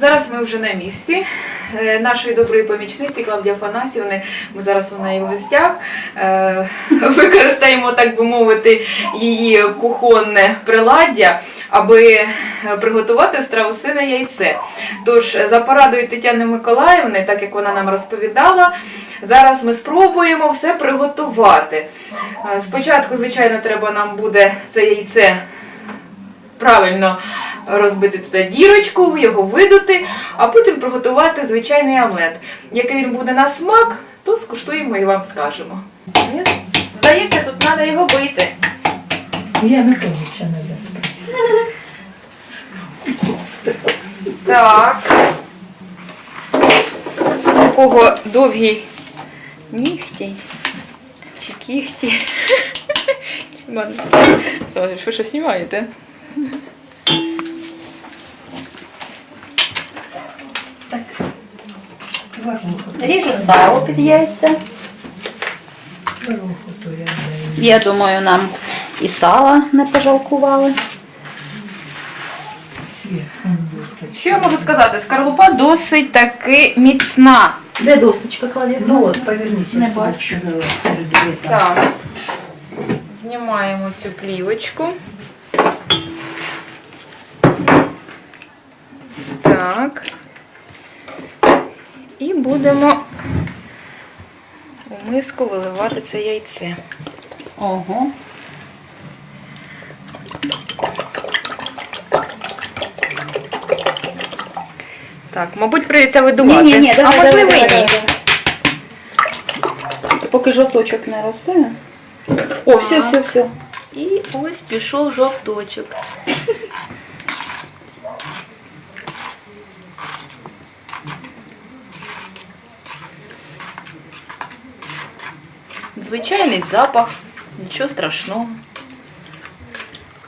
Зараз ми вже на місці е, нашої доброї помічниці Клавдії Афанасівни. Ми зараз у неї в гостях. Е, Використаємо, так би мовити, її кухонне приладдя, аби е, приготувати страусине яйце. Тож, за порадою Тетяни Миколаївни, так як вона нам розповідала, зараз ми спробуємо все приготувати. Спочатку, звичайно, треба нам буде це яйце правильно розбити туди дірочку, його видути, а потім приготувати звичайний омлет. Який він буде на смак, то скуштуємо і вам скажемо. Мені здається, тут треба його бити. Я не помню, що не Так. У кого довгі нігті чи кіхті. Чи Слухай, Ви що знімаєте? Ріжу сало під яйця. Гороху то я даю. Я думаю, нам і сала не пожалкували. Світ, он досточка. Що я можу сказати? Скорлупа досить таки міцна. Де досточка кладе? Ну от, повернись, Не я тобі бачу. сказала. передиві там. Так. Знімаємо цю плівочку. Так. Будемо у миску виливати це яйце. Ого. Так, мабуть, прийдеться видувати. Ні, ні, ні, давай, а можливо, давай, і ні. давай, давай. Поки жовточок не росте. О, все, все, все. І ось пішов жовточок. Звичайний запах, нічого страшного.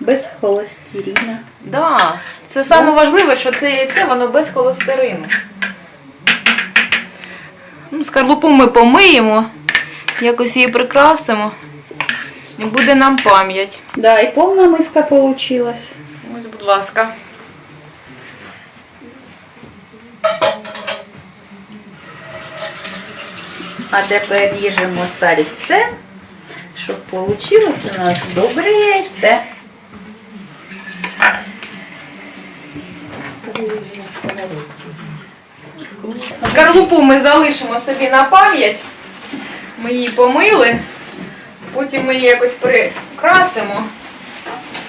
Без холестерина. Да, це саме важливе, що це яйце, воно без холестерину. Ну, скорлупу ми помиємо, якось її прикрасимо. І буде нам пам'ять. Да, і повна миска получилась. Ось, будь ласка. А тепер ріжемо сальце, щоб вийшло у нас добре яйце. Скорлупу ми залишимо собі на пам'ять. Ми її помили, потім ми її якось прикрасимо.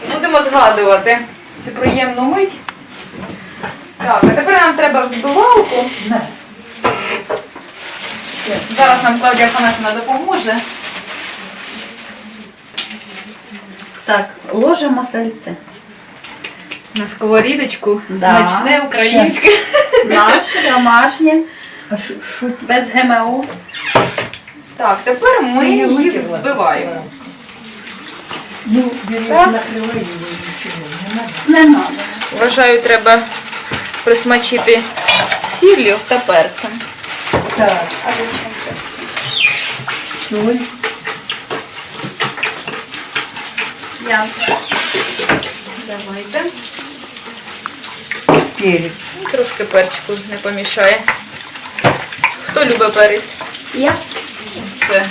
І будемо згадувати цю приємну мить. Так, а тепер нам треба взбивалку. Зараз нам Клавдія Фанасівна допоможе. Так, ложимо сальце. На сковорідочку. Да. Смачне українське. Наше домашнє, без ГМО. Так, тепер ми її збиваємо. Ну, бери, Так. не надо. Не треба. Вважаю, треба присмачити сіллю та перцем. Так, А зачем соль, Я. Давайте. перець. Ну, Трошки перчику не помішає. Хто любить перець? Я. Все.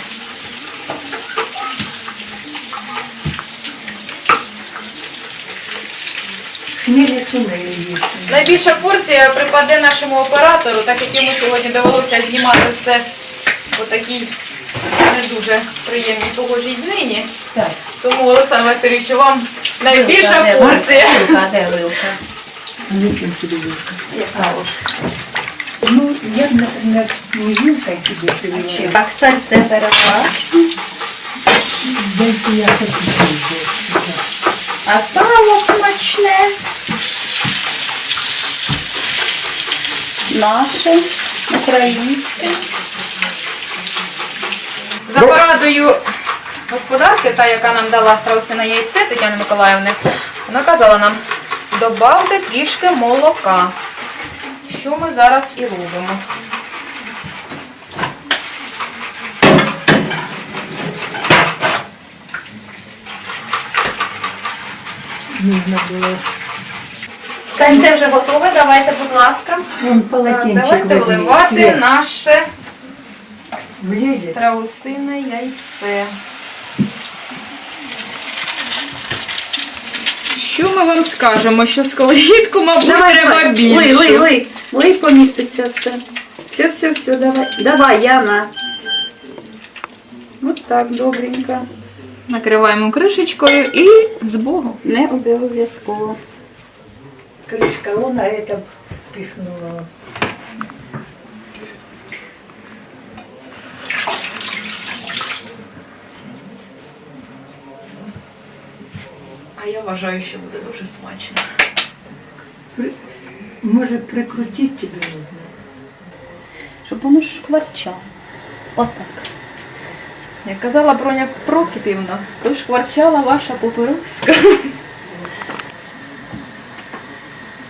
Хмілі сунели є. Найбільша порція припаде нашому оператору, так як йому сьогодні довелося знімати все по такій не дуже приємній погожій днині. Так. Тому, Олександр Васильович, вам найбільша Вилка, порція. Вилка, де вилка? Зачем тебе вилка? Яка. Ну, я, например, не вилкой тебе привела. Так, сальце переворачуємо. Дайте я хочу пробовать. А сало смачне. Наше, українське. За порадою господарки, та, яка нам дала страусине яйце Тетяни Миколаївни, вона казала нам, добавте трішки молока, що ми зараз і робимо. Нужно было Санце вже готове, давайте, будь ласка. Давайте вливати наше страусине яйце. Що ми вам скажемо? Що сковорідку, мабуть, треба більше. Лий, лий, лий. Лий поміститься все. Все, все, все, давай. Давай, Яна. От так, добренько. Накриваємо кришечкою і з Богом. Не обов'язково. Крышка, он а это пихнула. А я вважаю, що буде дуже смачно. При- Может, прикрутить тебе нужно? Щоб воно шкварчало. Отак. Як казала Броня Прокипівна, то ж кварчала ваша папируска.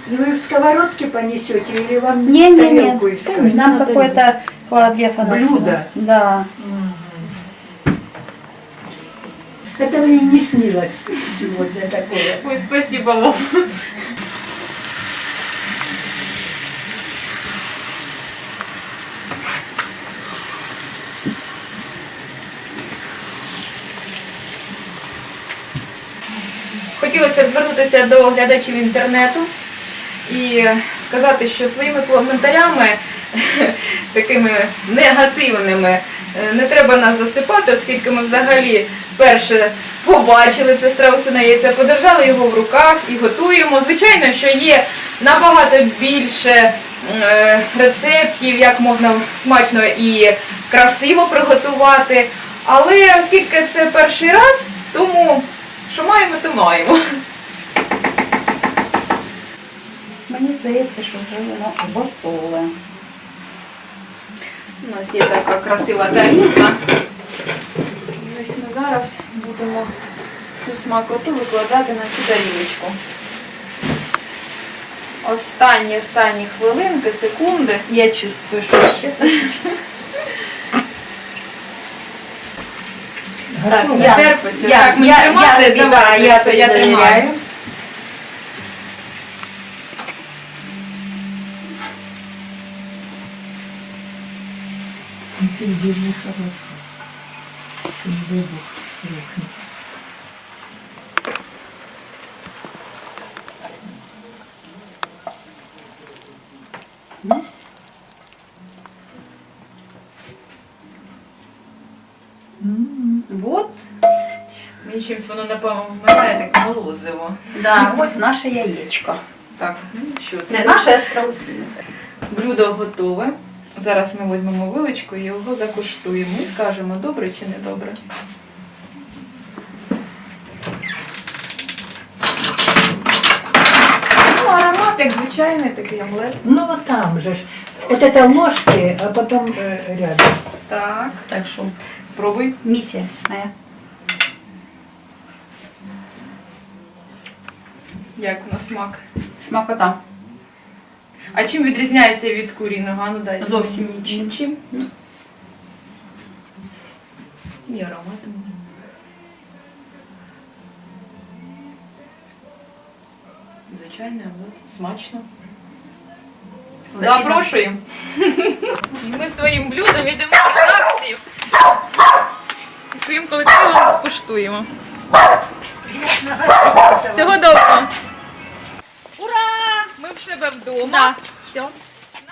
Ну вы в сковородке понесете или вам Не-не-не. тарелку искать? Нам какое-то Клавдия Афанасьевна. Блюдо? Да. Это мне не снилось сегодня такое. Ой, спасибо вам. Хотілося б звернутися до глядачів інтернету І сказати, що своїми коментарями такими негативними е, не треба нас засипати, оскільки ми взагалі перше побачили це страусине яйце, подержали його в руках і готуємо. Звичайно, що є набагато більше е, рецептів, як можна смачно і красиво приготувати. Але оскільки це перший раз, тому що маємо, то маємо. Мені здається, що вже воно готове. У нас є така красива тарілка. І ось ми зараз будемо цю смакоту викладати на цю тарілочку. Останні останні хвилинки, секунди. Я чувствую, що ще. Так, Не я, терпиться. Так, ми я, Давай, я довіряю. тримаю. Ты держи хорошо. Чтобы выбух рухнет. М, Вот, Мені чимось воно напевно вмирає так молозиво. да, ось наше яєчко. Так, ну що, Не ти наше, а страусине. блюдо готове. Зараз ми візьмемо виличку і його закуштуємо і скажемо, добре чи не добре. Ну, аромат як звичайний такий омлет. Ну вот там же ж. Вот это ложки, а потом э, рядом. Так, Так що пробуй. місія моя. Як на смак. Смакота. А чим відрізняється від куріного? А Ну дай. Зовсім нічим. Нічим? І ароматом. Звичайний омлет. Смачно. Запрошуємо. І Ми своїм блюдом йдемо в редакцію. І своїм колективом скуштуємо. Всього доброго. Ура! Ми в себе вдома. Да. Все.